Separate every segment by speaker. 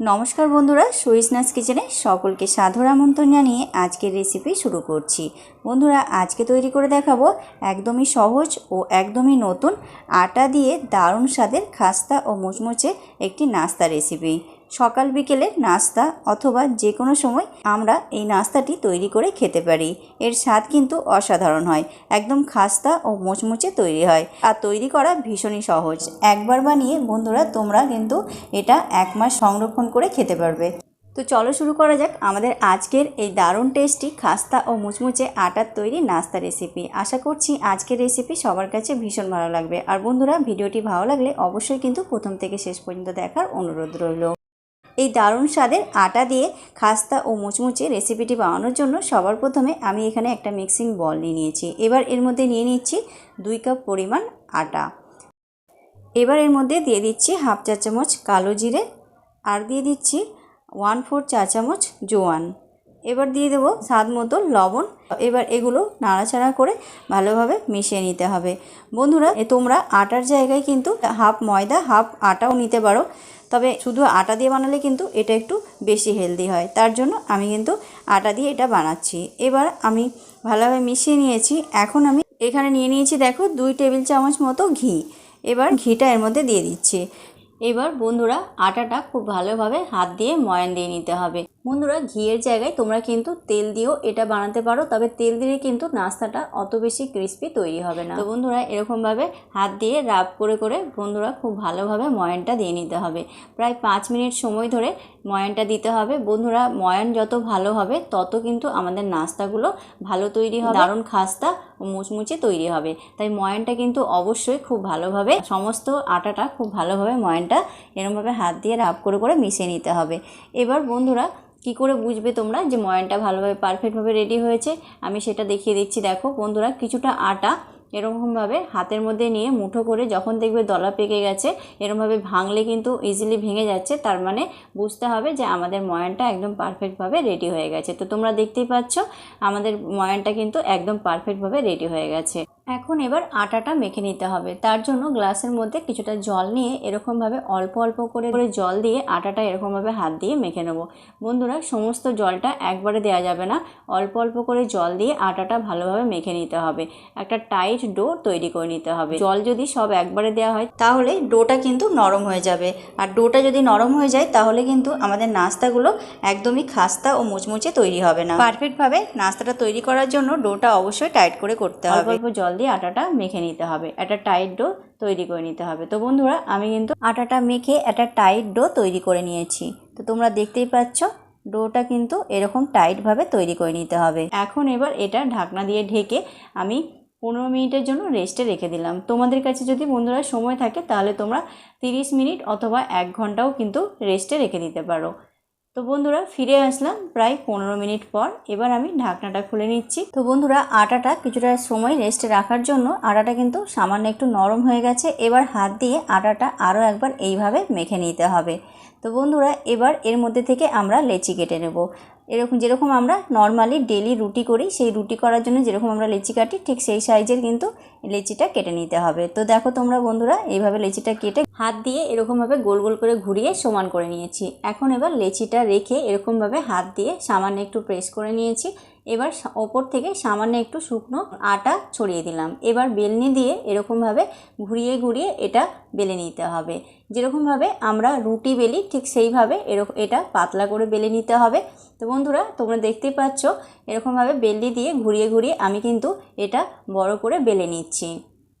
Speaker 1: নমস্কার বন্ধুরা, সুইসনাস কিচেনে সকলকে সাধুর আমন্ত্রণ জানিয়ে আজকের রেসিপি শুরু করছি। বন্ধুরা, আজকে তৈরি করে দেখাবো একদমই সহজ ও একদমই নতুন আটা দিয়ে দারুণ স্বাদের খাস্তা ও মুচমুচে একটি নাস্তা রেসিপি সকাল বিকেলে নাস্তা অথবা যে কোনো সময় আমরা এই নাস্তাটি তৈরি করে খেতে পারি। এর স্বাদ কিন্তু অসাধারণ হয়, একদম খাস্তা ও মুচমুচে তৈরি হয়। আর তৈরি করা ভীষণই সহজ। একবার বানিয়ে বন্ধুরা, তোমরা কিন্তু এটা এক মাস সংরক্ষণ করে খেতে পারবে। তো চলো শুরু করা যাক আমাদের আজকের এই দারুণ টেস্টি খাস্তা ও মুচমুচে আটার তৈরি নাস্তা রেসিপি। আশা করছি আজকের রেসিপি সবার কাছে ভীষণ ভালো লাগবে। আর বন্ধুরা, ভিডিওটি ভালো লাগলে অবশ্যই কিন্তু প্রথম থেকে শেষ পর্যন্ত দেখার অনুরোধ রইল। এই দারুণ স্বাদের আটা দিয়ে খাস্তা ও মুচমুচে রেসিপিটি বানানোর জন্য সবার প্রথমে আমি এখানে একটা মিক্সিং বল নিয়ে নিয়েছি। এবার এর মধ্যে নিয়ে নিচ্ছি দুই কাপ পরিমাণ আটা। এবার এর মধ্যে দিয়ে দিচ্ছি হাফ চা চামচ কালো জিরে আর দিয়ে দিচ্ছি ওয়ান ফোর চা চামচ জোয়ান। এবার দিয়ে দেবো স্বাদ মতো লবণ। এবার এগুলো নাড়াচাড়া করে ভালোভাবে মিশিয়ে নিতে হবে। বন্ধুরা তোমরা আটার জায়গায় কিন্তু হাফ ময়দা, হাফ আটাও নিতে পারো। তবে শুধু আটা দিয়ে বানালে কিন্তু এটা একটু বেশি হেলদি হয়। তার জন্য আমি কিন্তু আটা দিয়ে এটা বানাচ্ছি। এবার আমি ভালোভাবে মিশিয়ে নিয়েছি। এখন আমি এখানে নিয়ে নিয়েছি, দেখো, দুই টেবিল চামচ মতো ঘি। এবার ঘিটা এর মধ্যে দিয়ে দিচ্ছি। এবার বন্ধুরা, আটাটা খুব ভালোভাবে হাত দিয়ে ময়ান দিয়ে নিতে হবে। বন্ধুরা, ঘিয়ের জায়গায় তোমরা কিন্তু তেল দিয়েও এটা বানাতে পারো, তবে তেল দিলে কিন্তু নাস্তাটা অত বেশি ক্রিস্পি তৈরি হবে না। তো বন্ধুরা, এরকমভাবে হাত দিয়ে রাব করে করে বন্ধুরা খুব ভালোভাবে ময়ানটা দিয়ে নিতে হবে। প্রায় পাঁচ মিনিট সময় ধরে ময়ানটা দিতে হবে। বন্ধুরা, ময়ান যত ভালো হবে, তত কিন্তু আমাদের নাস্তাগুলো ভালো তৈরি হবে। দারুণ খাস্তা মুচমুচে তৈরি হবে। তাই ময়ানটা কিন্তু অবশ্যই খুব ভালোভাবে, সমস্ত আটাটা খুব ভালোভাবে ময়ানটা এরমভাবে হাত দিয়ে রাব করে করে মিশিয়ে নিতে হবে। এবার বন্ধুরা কি করে বুঝবে তোমরা যে ময়ানটা ভালোভাবে পারফেক্টভাবে রেডি হয়েছে? আমি সেটা দেখিয়ে দিচ্ছি। দেখো, বন্ধুরা, কিছুটা আটা এরকমভাবে হাতের মধ্যে নিয়ে মুঠো করে যখন দেখবে দলা পেকে গেছে, এরকমভাবে ভাঙলে কিন্তু ইজিলি ভেঙে যাচ্ছে। তার মানে বুঝতে হবে যে আমাদের ময়ানটা একদম পারফেক্টভাবে রেডি হয়ে গেছে। তো তোমরা দেখতেই পাচ্ছ, আমাদের ময়ানটা কিন্তু একদম পারফেক্টভাবে রেডি হয়ে গেছে। এখন এবার আটাটা মেখে নিতে হবে। তার জন্য গ্লাসের মধ্যে কিছুটা জল নিয়ে এরকমভাবে অল্প অল্প করে করে জল দিয়ে আটাটা এরকমভাবে হাত দিয়ে মেখে নেব। বন্ধুরা, সমস্ত জলটা একবারে দেওয়া যাবে না। অল্প অল্প করে জল দিয়ে আটাটা ভালোভাবে মেখে নিতে হবে। একটা টাইট ডো তৈরি করে নিতে হবে। জল যদি সব একবারে দেওয়া হয়, তাহলে ডোটা কিন্তু নরম হয়ে যাবে। আর ডোটা যদি নরম হয়ে যায়, তাহলে কিন্তু আমাদের নাস্তাগুলো একদমই খাস্তা ও মুচমুচে তৈরি হবে না। পারফেক্টভাবে নাস্তাটা তৈরি করার জন্য ডোটা অবশ্যই টাইট করে করতে হবে। অল্প জল দিয়ে আটাটা মেখে নিতে হবে। একটা টাইট ডো তৈরি করে নিতে হবে। তো বন্ধুরা, আমি কিন্তু আটাটা মেখে একটা টাইট ডো তৈরি করে নিয়েছি। তো তোমরা দেখতেই পাচ্ছ ডোটা কিন্তু এরকম টাইটভাবে তৈরি করে নিতে হবে। এখন এবার এটা ঢাকনা দিয়ে ঢেকে আমি পনেরো মিনিটের জন্য রেস্টে রেখে দিলাম। তোমাদের কাছে যদি বন্ধুরা সময় থাকে, তাহলে তোমরা তিরিশ মিনিট অথবা এক ঘন্টাও কিন্তু রেস্টে রেখে দিতে পারো। তো বন্ধুরা ফিরে আসলাম প্রায় পনেরো মিনিট পর। এবার আমি ঢাকনাটা খুলে নিচ্ছি। তো বন্ধুরা আটাটা কিছুটা সময় রেস্টে রাখার জন্য আটাটা কিন্তু সামান্য একটু নরম হয়ে গেছে। এবার হাত দিয়ে আটাটা আরও একবার এইভাবে মেখে নিতে হবে। তো বন্ধুরা, এবার এর মধ্যে থেকে আমরা লেচি কেটে নেব। এরকম যেরকম আমরা নর্মালি ডেলি রুটি করি, সেই রুটি করার জন্য যেরকম আমরা লেচি কাটি, ঠিক সেই সাইজের কিন্তু লেচিটা কেটে নিতে হবে। তো দেখো তোমরা বন্ধুরা, এইভাবে লেচিটা কেটে হাত দিয়ে এরকমভাবে গোল গোল করে ঘুরিয়ে সমান করে নিয়েছি। এখন এবার লেচিটা রেখে এরকমভাবে হাত দিয়ে সামান্য একটু প্রেস করে নিয়েছি। এবার ওপর থেকে সামান্য একটু শুকনো আটা ছড়িয়ে দিলাম। এবার বেলনি দিয়ে এরকমভাবে ঘুরিয়ে ঘুরিয়ে এটা বেলে নিতে হবে। যেরকমভাবে আমরা রুটি বেলি, ঠিক সেইভাবে এরকম এটা পাতলা করে বেলে নিতে হবে। তো বন্ধুরা, তোমরা দেখতেই পাচ্ছ, এরকমভাবে বেলনি দিয়ে ঘুরিয়ে ঘুরিয়ে আমি কিন্তু এটা বড় করে বেলে নিচ্ছি।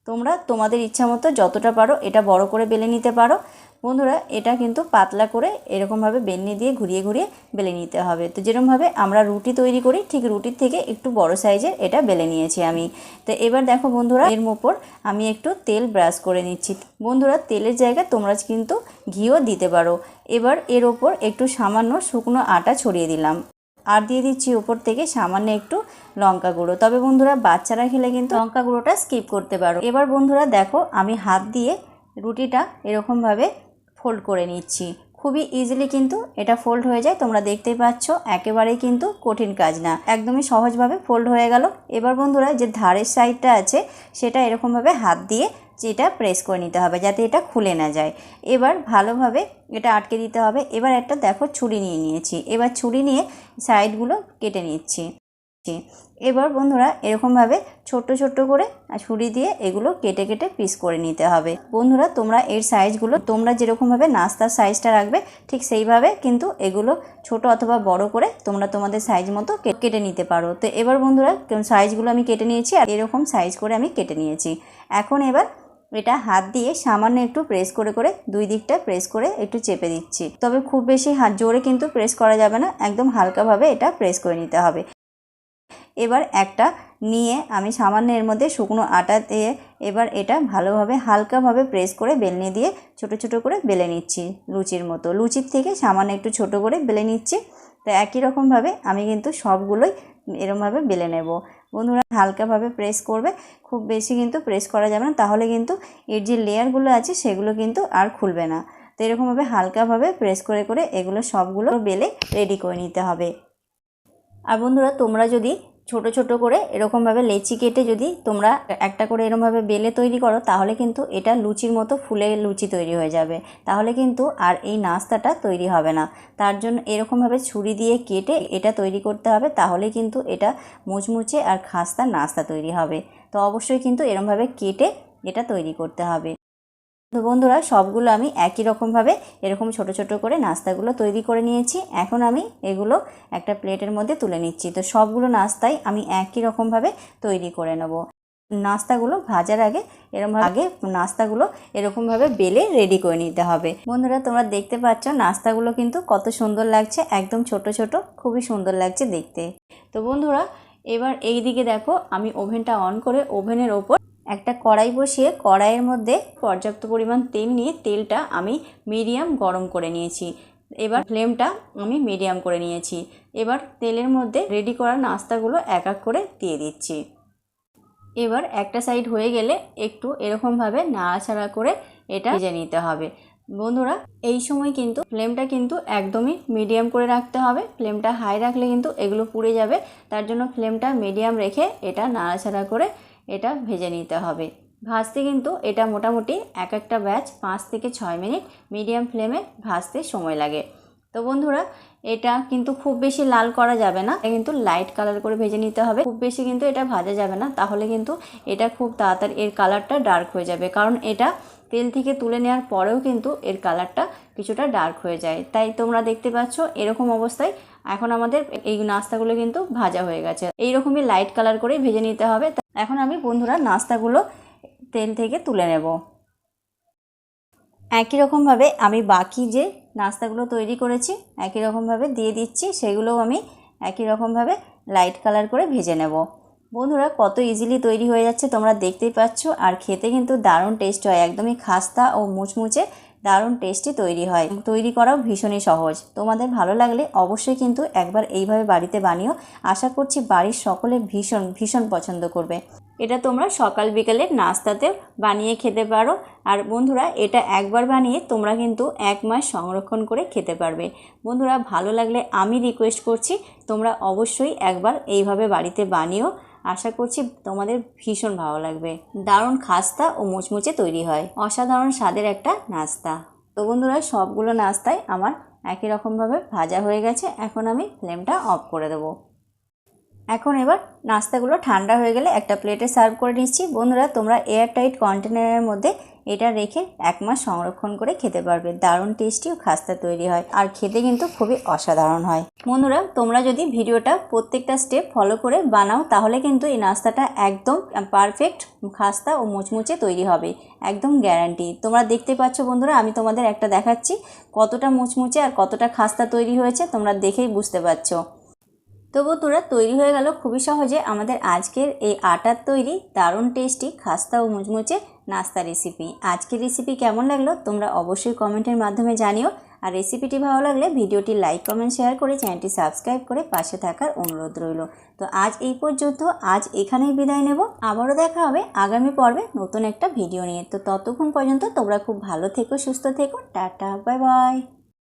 Speaker 1: তোমরা তোমাদের ইচ্ছা মতো যতটা পারো এটা বড় করে বেলে নিতে পারো। বন্ধুরা, এটা কিন্তু পাতলা করে এরকমভাবে বেলনি দিয়ে ঘুরিয়ে ঘুরিয়ে বেলে নিতে হবে। তো যেরকমভাবে আমরা রুটি তৈরি করি, ঠিক রুটির থেকে একটু বড় সাইজের এটা বেলে নিয়েছি আমি। তো এবার দেখো বন্ধুরা, এর ওপর আমি একটু তেল ব্রাশ করে নিচ্ছি। বন্ধুরা, তেলের জায়গায় তোমরা কিন্তু ঘিও দিতে পারো। এবার এর ওপর একটু সামান্য শুকনো আটা ছড়িয়ে দিলাম। আর দিয়ে দিচ্ছি উপর থেকে সামান্য একটু লঙ্কা গুঁড়ো। তবে বন্ধুরা, বাচ্চারা খেলে কিন্তু লঙ্কা গুঁড়োটা স্কিপ করতে পারো। এবার বন্ধুরা, দেখো আমি হাত দিয়ে রুটিটা এরকমভাবে ফোল্ড করে নিচ্ছি। খুবই ইজিলি কিন্তু এটা ফোল্ড হয়ে যায়। তোমরা দেখতেই পাচ্ছ, একেবারেই কিন্তু কঠিন কাজ না। একদমই সহজভাবে ফোল্ড হয়ে গেল। এবার বন্ধুরা, যে ধারের সাইডটা আছে, সেটা এরকমভাবে হাত দিয়ে যেটা প্রেস করে নিতে হবে, যাতে এটা খুলে না যায়। এবার ভালোভাবে এটা আটকে দিতে হবে। এবার একটা, দেখো, ছুরি নিয়ে নিয়েছি। এবার ছুরি নিয়ে সাইডগুলো কেটে নিচ্ছি। এবার বন্ধুরা এরকমভাবে ছোট্ট ছোট্ট করে ছুরি দিয়ে এগুলো কেটে কেটে পিস করে নিতে হবে। বন্ধুরা, তোমরা এর সাইজগুলো তোমরা যেরকমভাবে নাস্তার সাইজটা রাখবে, ঠিক সেইভাবে কিন্তু এগুলো ছোট অথবা বড় করে তোমরা তোমাদের সাইজ মতো কেটে নিতে পারো। তো এবার বন্ধুরা সাইজগুলো আমি কেটে নিয়েছি আর এরকম সাইজ করে আমি কেটে নিয়েছি। এখন এবার এটা হাত দিয়ে সামান্য একটু প্রেস করে করে দুই দিকটা প্রেস করে একটু চেপে দিচ্ছি। তবে খুব বেশি হাত জোরে কিন্তু প্রেস করা যাবে না, একদম হালকাভাবে এটা প্রেস করে নিতে হবে। এবার একটা নিয়ে আমি সামান্য এর মধ্যে শুকনো আটা দিয়ে এবার এটা ভালোভাবে হালকাভাবে প্রেস করে বেলনি দিয়ে ছোট ছোট করে বেলে নিচ্ছি লুচির মতো। লুচির থেকে সামান্য একটু ছোট করে বেলে নিচ্ছি। তো একই রকমভাবে আমি কিন্তু সবগুলোই এরমভাবে বেলে নেব। বন্ধুরা হালকাভাবে প্রেস করবে, খুব বেশি কিন্তু প্রেস করা যাবে না, তাহলে কিন্তু এর যে লেয়ারগুলো আছে সেগুলো কিন্তু আর খুলবে না। তো এরকমভাবে হালকাভাবে প্রেস করে করে এগুলো সবগুলো বেলে রেডি করে নিতে হবে। আর বন্ধুরা তোমরা যদি ছোট ছোট করে এরকমভাবে লেচি কেটে যদি তোমরা একটা করে এরকমভাবে বেলে তৈরি করো, তাহলে কিন্তু এটা লুচির মতো ফুলে লুচি তৈরি হয়ে যাবে। তাহলে কিন্তু আর এই নাস্তাটা তৈরি হবে না। তার জন্য এরকমভাবে ছুরি দিয়ে কেটে এটা তৈরি করতে হবে, তাহলে কিন্তু এটা মুচমুচে আর খাস্তা নাস্তা তৈরি হবে। তো অবশ্যই কিন্তু এরকমভাবে কেটে এটা তৈরি করতে হবে। তো বন্ধুরা, সবগুলো আমি একই রকমভাবে এরকম ছোট ছোট করে নাস্তাগুলো তৈরি করে নিয়েছি। এখন আমি এগুলো একটা প্লেটের মধ্যে তুলে নিচ্ছি। তো সবগুলো নাস্তাই আমি একই রকমভাবে তৈরি করে নেব। নাস্তাগুলো ভাজার আগে এরকম আগে নাস্তাগুলো এরকমভাবে বেলে রেডি করে নিতে হবে। বন্ধুরা, তোমরা দেখতে পাচ্ছ নাস্তাগুলো কিন্তু কত সুন্দর লাগছে, একদম ছোট ছোট, খুবই সুন্দর লাগছে দেখতে। তো বন্ধুরা, এবার এই দিকে দেখো, আমি ওভেনটা অন করে ওভেনের ওপর একটা কড়াই বসিয়ে কড়াইয়ের মধ্যে পর্যাপ্ত পরিমাণ তেল নিয়ে তেলটা আমি মিডিয়াম গরম করে নিয়েছি। এবার ফ্লেমটা আমি মিডিয়াম করে নিয়েছি। এবার তেলের মধ্যে রেডি করা নাস্তাগুলো এক এক করে দিয়ে দিচ্ছি। এবার একটা সাইড হয়ে গেলে একটু এরকমভাবে নাড়াছাড়া করে এটা ভেজে নিতে হবে। বন্ধুরা, এই সময় কিন্তু ফ্লেমটা কিন্তু একদমই মিডিয়াম করে রাখতে হবে। ফ্লেমটা হাই রাখলে কিন্তু এগুলো পুড়ে যাবে। তার জন্য ফ্লেমটা মিডিয়াম রেখে এটা নাড়াছাড়া করে এটা ভেজে নিতে হবে। ভাজতে কিন্তু এটা মোটামুটি এক একটা ব্যাচ পাঁচ থেকে ছয় মিনিট মিডিয়াম ফ্লেমে ভাজতে সময় লাগে। তো বন্ধুরা এটা কিন্তু খুব বেশি লাল করা যাবে না। এটা কিন্তু লাইট কালার করে ভেজে নিতে হবে। খুব বেশি কিন্তু এটা ভাজা যাবে না। তাহলে কিন্তু এটা খুব তাড়াতাড়ি এর কালারটা ডার্ক হয়ে যাবে। কারণ এটা তেল থেকে তুলে নেওয়ার পরেও কিন্তু এর কালারটা কিছুটা ডার্ক হয়ে যায়। তাই তোমরা দেখতে পাচ্ছ এরকম অবস্থায় এখন আমাদের এই নাস্তাগুলো কিন্তু ভাজা হয়ে গেছে। এইরকমই লাইট কালার করে ভেজে নিতে হবে। এখন আমি বন্ধুরা নাস্তাগুলো তেল থেকে তুলে নেব। একই রকমভাবে আমি বাকি যে নাস্তাগুলো তৈরি করেছি, একই রকমভাবে দিয়ে দিচ্ছি, সেগুলোও আমি একই রকমভাবে লাইট কালার করে ভেজে নেব। বন্ধুরা, কত ইজিলি তৈরি হয়ে যাচ্ছে, তোমরা দেখতেই পাচ্ছ, আর খেতে কিন্তু দারুণ টেস্ট হয়, একদমই খাস্তা ও মুচমুচে দারুণ টেস্টি তৈরি হয়। তৈরি করাও ভীষণই সহজ। তোমাদের ভালো লাগলে অবশ্যই কিন্তু একবার এইভাবে বাড়িতে বানিও। আশা করছি বাড়ির সকলে ভীষণ ভীষণ পছন্দ করবে। এটা তোমরা সকাল বিকালে নাস্তাতে বানিয়ে খেতে পারো। আর বন্ধুরা, এটা একবার বানিয়ে তোমরা কিন্তু এক মাস সংরক্ষণ করে খেতে পারবে। বন্ধুরা, ভালো লাগলে আমি রিকোয়েস্ট করছি, তোমরা অবশ্যই একবার এইভাবে বাড়িতে বানিও। আশা করছি তোমাদের ভীষণ ভালো লাগবে। দারুণ খাস্তা ও মুচমুচে তৈরি হয়। অসাধারণ স্বাদের একটা নাস্তা। তো বন্ধুরা, সবগুলো নাস্তায় আমার একই রকমভাবে ভাজা হয়ে গেছে। এখন আমি ফ্লেমটা অফ করে দেবো। এখন এবার নাস্তাগুলো ঠান্ডা হয়ে গেলে একটা প্লেটে সার্ভ করে নিচ্ছি। বন্ধুরা, তোমরা এয়ার টাইট কন্টেনারের মধ্যে এটা রেখে এক মাস সংরক্ষণ করে খেতে পারবে। দারুণ টেস্টি ও খাস্তা তৈরি হয় আর খেতে কিন্তু খুবই অসাধারণ হয়। বন্ধুরা, তোমরা যদি ভিডিওটা প্রত্যেকটা স্টেপ ফলো করে বানাও, তাহলে কিন্তু এই নাস্তাটা একদম পারফেক্ট, খাস্তা ও মুচমুচে তৈরি হবে। একদম গ্যারান্টি। তোমরা দেখতে পাচ্ছ বন্ধুরা, আমি তোমাদের একটা দেখাচ্ছি কতটা মুচমুচে আর কতটা খাস্তা তৈরি হয়েছে, তোমরা দেখেই বুঝতে পারছ। তো বন্ধুরা তৈরি হয়ে গেল খুবই সহজে আমাদের আজকের এই আটার তৈরি দারুণ টেস্টি খাস্তা ও মুচমুচে নাস্তা রেসিপি আজকের রেসিপি কেমন লাগল তোমরা অবশ্যই কমেন্টের মাধ্যমে জানিও। আর রেসিপিটি ভালো লাগলে ভিডিওটি লাইক কমেন্ট শেয়ার করে চ্যানেলটি সাবস্ক্রাইব করে পাশে থাকার অনুরোধ রইল। তো আজ এই পর্যন্ত, আজ এখানেই বিদায় নেব। আবারও দেখা হবে আগামী পর্বে নতুন একটা ভিডিও নিয়ে। তো ততক্ষণ পর্যন্ত তোমরা খুব ভালো থেকো, সুস্থ থেকো। Tata bye bye